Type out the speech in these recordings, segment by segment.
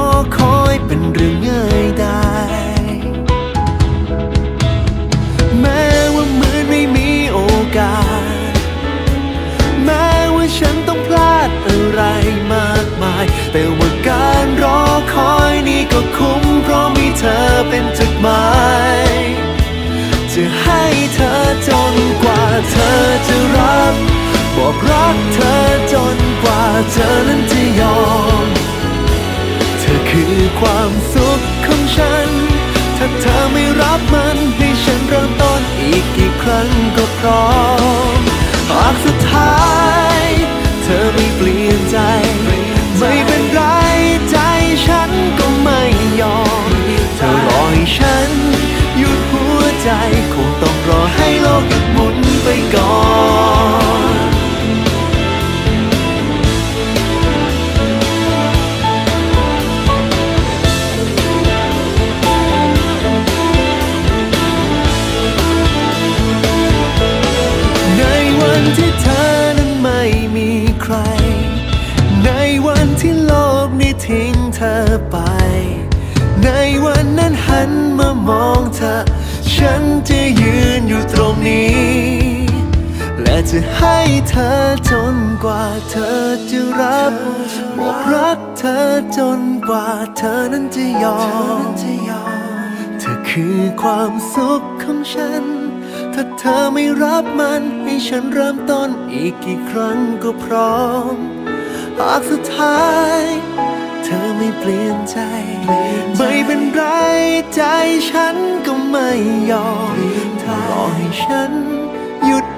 อ ฉันต้องพลาดอะไรมากมาย แต่ว่าการรอคอยนี่ก็คุ้ม เพราะมีเธอเป็นจุดหมาย จะให้เธอจนกว่าเธอจะรับ บอกรักเธอจนกว่าเธอนั้นจะยอม เธอคือความสุขของฉัน ถ้าเธอไม่รับมันให้ฉันเริ่มต้นอีกกี่ครั้งก็พร้อม หมุนไปก่อนในวันที่เธอนั้นไม่มีใคร ในวันที่โลกนี้ทิ้งเธอไป ในวันนั้นหันมามองเธอ ฉันจะ จะให้เธอจนกว่าเธอจะรับบอกรักเธอจนกว่าเธอนั้นจะยอม เธอคือความสุขของฉัน ถ้าเธอไม่รับมันให้ฉันเริ่มต้นอีกกี่ครั้งก็พร้อม หากสุดท้ายเธอไม่เปลี่ยนใจ ไม่เป็นไรใจฉันก็ไม่ยอมเธอรอให้ฉัน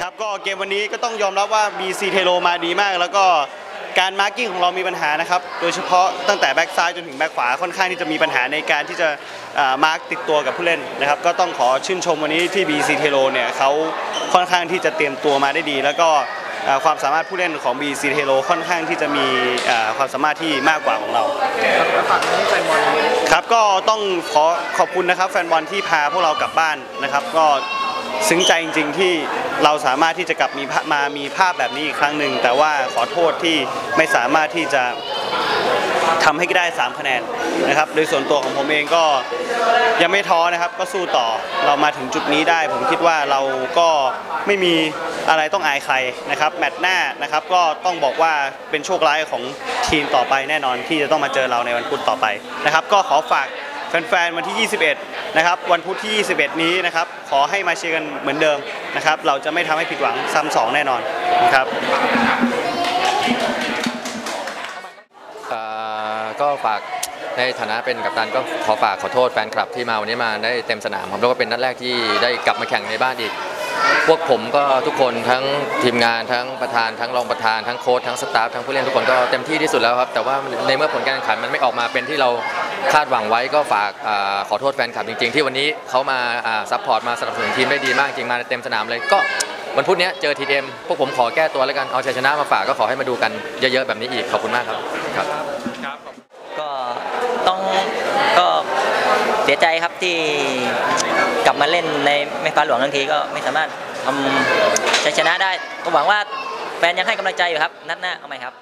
ครับก็เกมวันนี้ก็ต้องยอมรับว่า BC เทโลมาดีมาก แล้วก็การมาร์กิ้งของเรามีปัญหานะครับโดยเฉพาะตั้งแต่แบ็กซ้ายจนถึงแบ็กขวาค่อนข้างที่จะมีปัญหาในการที่จะมาร์กติดตัวกับผู้เล่นนะครับก็ต้องขอชื่นชมวันนี้ที่ BC เทโลเนี่ยเขาค่อนข้างที่จะเตรียมตัวมาได้ดี แล้วก็ความสามารถผู้เล่นของ BC เทโลค่อนข้างที่จะมีความสามารถที่มากกว่าของเราครับก็ต้องขอขอบคุณนะครับแฟนบอลที่พาพวกเรากลับบ้านนะครับก็ ซึ้งใจจริง ๆ ที่เราสามารถที่จะกลับมีมามีภาพแบบนี้อีกครั้งหนึ่งแต่ว่าขอโทษที่ไม่สามารถที่จะทำให้ได้ 3 คะแนนนะครับ โดยส่วนตัวของผมเองก็ยังไม่ท้อนะครับ ก็สู้ต่อ เรามาถึงจุดนี้ได้ ผมคิดว่าเราก็ไม่มีอะไรต้องอายใครนะครับ แมตช์หน้านะครับ ก็ต้องบอกว่าเป็นโชคร้ายของทีมต่อไปแน่นอนที่จะต้องมาเจอเราในวันพุธต่อไปนะครับ ก็ขอฝาก แฟนๆวันที่ 21 นะครับ วันพุธที่ 21 นี้นะครับ ขอให้มาเชียร์กันเหมือนเดิมนะครับ เราจะไม่ทำให้ผิดหวังซ้ำสองแน่นอนนะครับอ่อก็ฝากในฐานะเป็นกัปตันก็ขอฝากขอโทษแฟนคลับที่มาวันนี้มาได้เต็มสนามครับแล้วก็เป็นนัดแรกที่ได้กลับมาแข่งในบ้านอีก พวกผมก็ทุกคนทั้งทีมงานทั้งประธานทั้งรองประธานทั้งโค้ชทั้งสตาฟทั้งผู้เล่นทุกคนก็เต็มที่ที่สุดแล้วครับ แต่ว่าในเมื่อผลการแข่งขันมันไม่ออกมาเป็นที่เรา คาดหวังไว้ก็ฝากอขอโทษแฟนคลับจริง ๆ ที่วันนี้เขามาซัพพอร์ตมาสนับสนุนทีมได้ดีมากจริงมาเต็มสนามเลยก็วันพุธนี้เจอทีเอ็มพวกผมขอแก้ตัวแล้วกันเอาชัยชนะมาฝากก็ขอให้มาดูกันเยอะๆแบบนี้อีกขอบคุณมากครับครับก็ต้องก็เสียใจครับที่กลับมาเล่นในแม่ฟ้าหลวงทั้งทีก็ไม่สามารถทำชัยชนะได้ก็หวังว่าแฟนยังให้กำลังใจอยู่ครับนัดหน้าเอาใหมครับ